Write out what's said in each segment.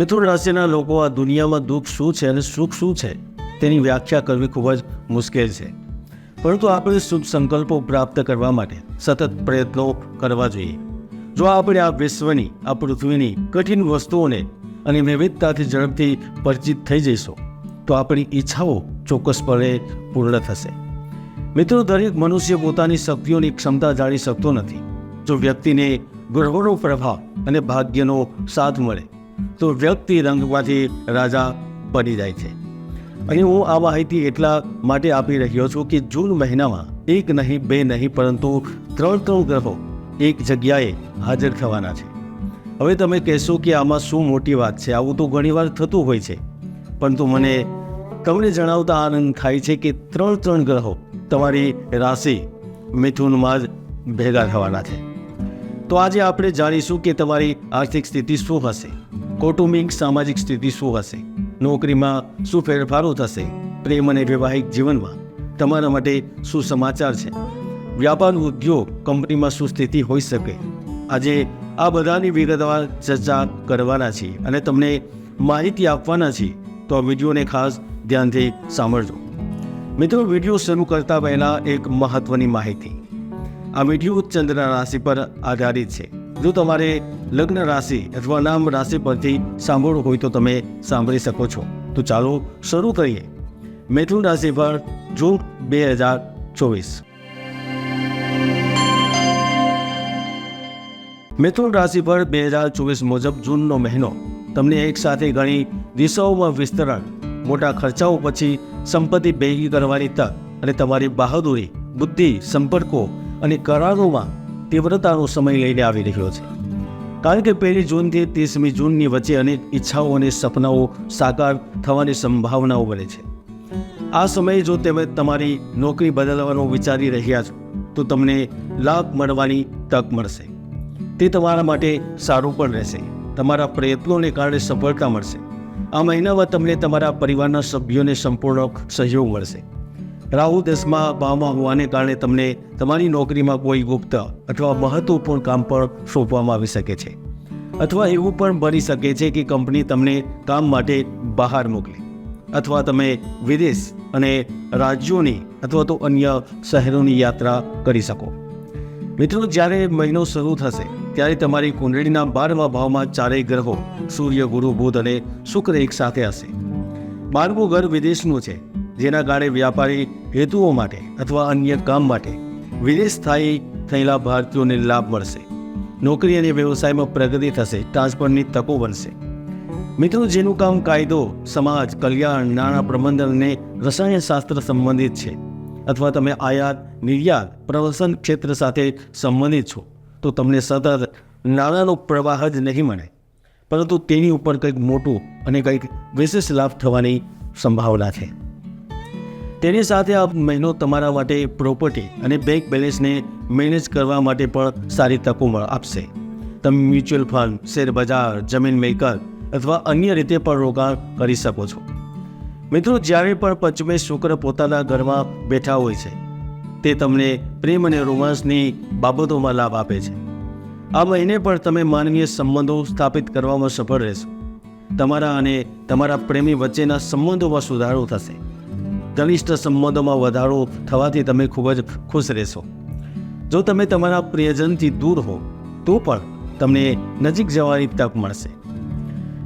મિથુન રાશિના લોકો આ દુનિયામાં દુઃખ શું છે અને સુખ શું છે તેની વ્યાખ્યા કરવી ખૂબ જ મુશ્કેલ છે. પરંતુ આપણે શુભ સંકલ્પો પ્રાપ્ત કરવા માટે સતત પ્રયત્નો કરવા જોઈએ. જો આપણે આ વિશ્વની, આ પૃથ્વીની કઠિન વસ્તુઓને અને વિવિધતાથી ઝડપથી પરિચિત થઈ જઈશું, તો આપણી ઈચ્છાઓ ચોક્કસપણે પૂર્ણ થશે. મિત્રો, દરેક મનુષ્ય પોતાની શક્તિઓની ક્ષમતા જાણી શકતો નથી. જો વ્યક્તિને ગ્રહોનો પ્રભાવ અને ભાગ્યનો સાથ મળે તો વ્યક્તિ રંગમાંથી રાજા બની જાય છે. અહીં હું આ માહિતી એટલા માટે આપી રહ્યો છું કે જૂન મહિનામાં એક નહીં, બે નહીં, પરંતુ ત્રણ ત્રણ ગ્રહો એક જગ્યાએ હાજર થવાના છે. હવે તમે કહેશો કે આમાં શું મોટી વાત છે? આવું તો ઘણીવાર થતું હોય છે. પરંતુ મને તમને જણાવતા આનંદ થાય છે કે ત્રણ ત્રણ ગ્રહો તમારી રાશિ મિથુનમાં જ ભેગા થવાના છે. તો આજે આપણે જાણીશું કે તમારી આર્થિક સ્થિતિ શું હશે. કૌટુંબિક સામાજિક સ્થિતિ શું હશે? નોકરીમાં શું ફેરફારો થશે? પ્રેમ અને વૈવાહિક જીવનમાં તમારા માટે શું સમાચાર છે? વ્યાપાર ઉદ્યોગ કંપનીમાં શું સ્થિતિ હોઈ શકે? આજે આ બધાની વિગતવાર ચર્ચા કરવાના છીએ અને તમને માહિતી આપવાના છીએ. તો આ વિડીયોને ખાસ ધ્યાનથી સાંભળજો. મિત્રો, વીડિયો શરૂ કરતા પહેલાં એક મહત્ત્વની માહિતી. આ વીડિયો ચંદ્ર રાશિ પર આધારિત છે. જો તમારે લગ્ન રાશિ અથવા નામ રાશિ પરથી સાંભળવું હોય તો તમે સાંભળી શકો છો. તો ચાલો શરૂ કરીએ. મિથુન રાશિ પર જૂન બે હજાર ચોવીસ. મિથુન રાશિ પર બે હજાર ચોવીસ મુજબ જૂનનો મહિનો. તમને એકસાથે ઘણી દિશાઓમાં વિસ્તરણ, મોટા ખર્ચાઓ પછી સંપત્તિ ભેગી કરવાની તક અને તમારી બહાદુરી, બુદ્ધિ, સંપર્કો અને કરારોમાં તીવ્રતાનો સમય લઈને આવી રહ્યો છે. કારણ કે પહેલી જૂનથી ત્રીસમી જૂનની વચ્ચે અનેક ઈચ્છાઓ અને સપનાઓ સાકાર થવાની સંભાવનાઓ બને છે. આ સમયે જો તમે તમારી નોકરી બદલવાનો વિચારી રહ્યા છો, તો તમને લાભ મળવાની તક મળશે. તે તમારા માટે સારું પણ રહેશે. તમારા પ્રયત્નોને કારણે સફળતા મળશે. આ મહિનામાં તમને તમારા પરિવારના સભ્યોને સંપૂર્ણ સહયોગ મળશે. રાહુ દસમાં ભાવમાં હોવાને કારણે તમને તમારી નોકરીમાં કોઈ ગુપ્ત અથવા મહત્વપૂર્ણ કામ પણ સોંપવામાં આવી શકે છે. અથવા એવું પણ બની શકે છે કે કંપની તમને કામ માટે બહાર મોકલે. અથવા તમે વિદેશ અને રાજ્યોની અથવા તો અન્ય શહેરોની યાત્રા કરી શકો. મિત્રો, જ્યારે મહિનો શરૂ થશે, ત્યારે તમારી કુંડળીના બારમા ભાવમાં ચારેય ગ્રહો, સૂર્ય, ગુરુ, બુધ અને શુક્ર એક સાથે હશે. બારમું ઘર વિદેશનું છે. જેના કારણે વ્યાપારી હેતુઓ માટે અથવા અન્ય કામ માટે વિદેશ સ્થાયી થયેલા ભારતીયોને લાભ મળશે. નોકરી અને વ્યવસાયમાં પ્રગતિ થશે, ટ્રાન્સફરની તકો બનશે. મિત્રો, જેનું કામ કાયદો, સમાજ, કલ્યાણ, નાણાં પ્રબંધન અને રસાયણશાસ્ત્ર સંબંધિત છે, અથવા તમે આયાત, નિર્યાત, પ્રવસન ક્ષેત્ર સાથે સંબંધિત છો, તો તમને સતત નાણાંનો પ્રવાહ જ નહીં મળે. પરંતુ તેની ઉપર કંઈક મોટું અને કંઈક વિશેષ લાભ થવાની સંભાવના છે. તેની સાથે આ મહિનો તમારા માટે પ્રોપર્ટી અને બેંક બેલેન્સને મેનેજ કરવા માટે પણ સારી તકો આપશે. તમે મ્યુચ્યુઅલ ફંડ શેર બજાર, જમીન મેકર અથવા અન્ય રીતે પણ રોકાણ કરી શકો છો. મિત્રો, જ્યારે પણ પંચમે શુક્ર પોતાના ઘરમાં બેઠા હોય છે, તે તમને પ્રેમ અને રોમાંસની બાબતોમાં લાભ આપે છે. આ મહિને પણ તમે માનવીય સંબંધો સ્થાપિત કરવામાં સફળ રહેશો. તમારા અને તમારા પ્રેમી વચ્ચેના સંબંધોમાં સુધારો થશે. ઘનિષ્ઠ સંબંધોમાં વધારો થવાથી તમે ખૂબ જ ખુશ રહેશો. જો તમે તમારા પ્રિયજનથી દૂર હો, તો પણ તમને નજીક જવાની તક મળશે.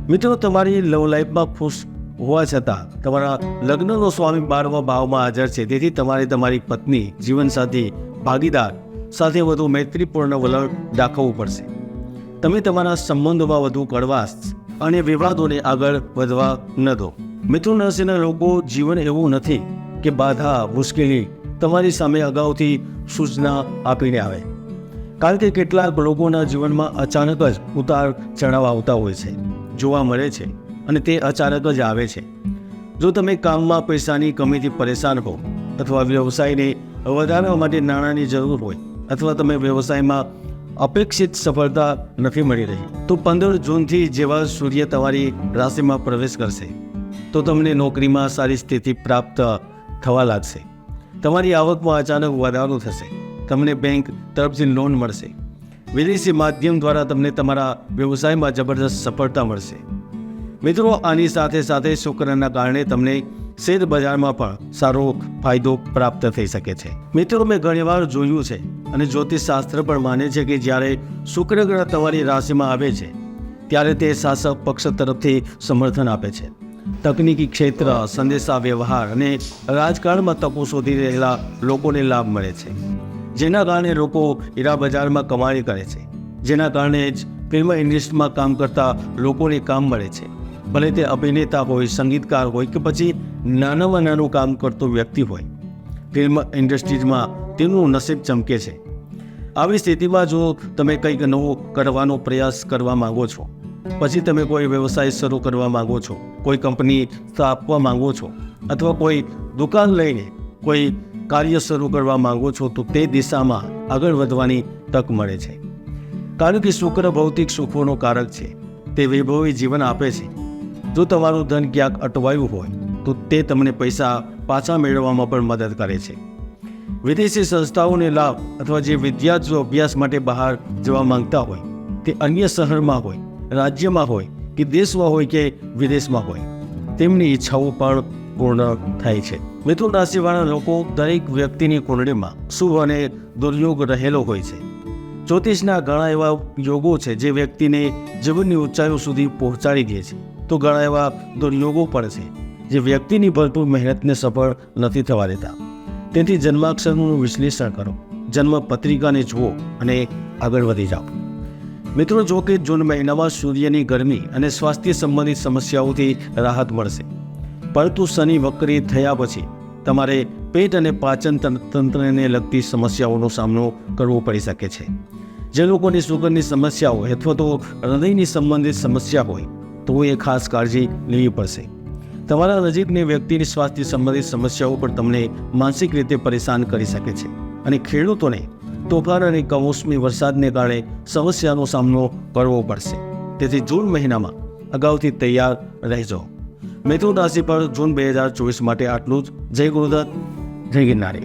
મિત્રો, તમારી લવ લાઈફમાં ખુશ હોવા છતાં તમારા લગ્નનો સ્વામી બારમા ભાવમાં હાજર છે. તેથી તમારે તમારી પત્ની, જીવનસાથી ભાગીદાર સાથે વધુ મૈત્રીપૂર્ણ વલણ દાખવવું પડશે. તમે તમારા સંબંધોમાં વધુ કડવાશ અને વિવાદોને આગળ વધવા ન દો. મિથુન રાશિના લોકો જીવન એવું નથી કે બાધા, મુશ્કેલી તમારી સામે અગાઉથી સૂચના આપીને આવે. કારણ કે કેટલાક લોકોના જીવનમાં અચાનક જ ઉતાર ચઢાવ આવતા હોય છે, જોવા મળે છે અને તે અચાનક જ આવે છે. જો તમે કામમાં પૈસાની કમીથી પરેશાન હો અથવા વ્યવસાયને વધારવા માટે નાણાંની જરૂર હોય અથવા તમે વ્યવસાયમાં અપેક્ષિત સફળતા નથી મળી રહી, તો પંદર જૂનથી જેવા સૂર્ય તમારી રાશિમાં પ્રવેશ કરશે. તો તમને નોકરીમાં સારી સ્થિતિ પ્રાપ્ત થવા લાગશે. તમારી આવકમાં અચાનક વધારો થશે. તમને બેંક તરફથી લોન મળશે. વિદેશી માધ્યમ દ્વારા તમને તમારા વ્યવસાયમાં જબરદસ્ત સફળતા મળશે. મિત્રો, આની સાથે સાથે શુક્રના કારણે તમને શેર બજારમાં પણ સારો ફાયદો પ્રાપ્ત થઈ શકે છે. મિત્રો, મેં ઘણીવાર જોયું છે અને જ્યોતિષશાસ્ત્ર પણ માને છે કે જ્યારે શુક્ર ગ્રહ તમારી રાશિમાં આવે છે, ત્યારે તે શાસક પક્ષ તરફથી સમર્થન આપે છે. તકનીકી ક્ષેત્ર, સંદેશા વ્યવહાર અને રાજકારણમાં તકો શોધી રહેલા લોકોને લાભ મળે છે. જેના કારણે લોકો હીરા બજારમાં કમાણી કરે છે. જેના કારણે જ ફિલ્મ ઇન્ડસ્ટ્રીમાં કામ કરતા લોકોને કામ મળે છે. ભલે તે અભિનેતા હોય, સંગીતકાર હોય કે પછી નાનામાં નાનું કામ કરતો વ્યક્તિ હોય, ફિલ્મ ઇન્ડસ્ટ્રીઝમાં તેનું નસીબ ચમકે છે. આવી સ્થિતિમાં જો તમે કંઈક નવું કરવાનો પ્રયાસ કરવા માંગો છો પછી તમે કોઈ વ્યવસાય શરૂ કરવા માંગો છો, કોઈ કંપની સ્થાપવા માંગો છો, અથવા કોઈ દુકાન લઈને કોઈ કાર્ય શરૂ કરવા માંગો છો, તો તે દિશામાં આગળ વધવાની તક મળે છે. કારણ કે શુક્ર ભૌતિક સુખોનો કારક છે, તે વૈભવી જીવન આપે છે. જો તમારું ધન ક્યાંક અટવાયું હોય, તો તે તમને પૈસા પાછા મેળવવામાં પણ મદદ કરે છે. વિદેશી સંસ્થાઓને લાભ અથવા જે વિદ્યાર્થીઓ અભ્યાસ માટે બહાર જવા માંગતા હોય, તે અન્ય શહેરમાં હોય રાજ્યમાં હોય કે દેશમાં હોય કે વિદેશમાં હોય, તેમની ઈચ્છાઓ પણ પૂર્ણ થાય છે. મિથુન રાશિવાળા લોકો દરેક વ્યક્તિની કુંડળીમાં શુભ અને દુર્યોગ રહેલો હોય છે. જ્યોતિષના ઘણા એવા યોગો છે જે વ્યક્તિને જીવનની ઊંચાઈઓ સુધી પહોંચાડી દે છે. તો ઘણા એવા દુર્યોગો પણ છે જે વ્યક્તિની ભરપૂર મહેનતને સફળ નથી થવા દેતા. તેથી જન્માક્ષરનું વિશ્લેષણ કરો, જન્મ પત્રિકાને જુઓ અને આગળ વધી જાઓ. મિત્રો, જો કે જૂન મહિનામાં સૂર્યની ગરમી અને સ્વાસ્થ્ય સંબંધિત સમસ્યાઓથી રાહત મળશે. પરંતુ શનિ વક્રી થયા પછી તમારે પેટ અને પાચન તંત્રને લગતી સમસ્યાઓનો સામનો કરવો પડી શકે છે. જે લોકોની સુગરની સમસ્યા હોય અથવા તો હૃદયની સંબંધિત સમસ્યા હોય, તો એ ખાસ કાળજી લેવી પડશે. તમારા નજીકની વ્યક્તિની સ્વાસ્થ્ય સંબંધિત સમસ્યાઓ પણ તમને માનસિક રીતે પરેશાન કરી શકે છે અને ખેડૂતોને તોફાન અને કમોસમી વરસાદને કારણે સમસ્યાનો સામનો કરવો પડશે. તેથી જૂન મહિનામાં અગાઉથી તૈયાર રહેજો. મિથુન રાશિ પર જૂન બે હજાર ચોવીસ માટે આટલું જ. જય ગુરુદત્ત, જય ગિરનારી.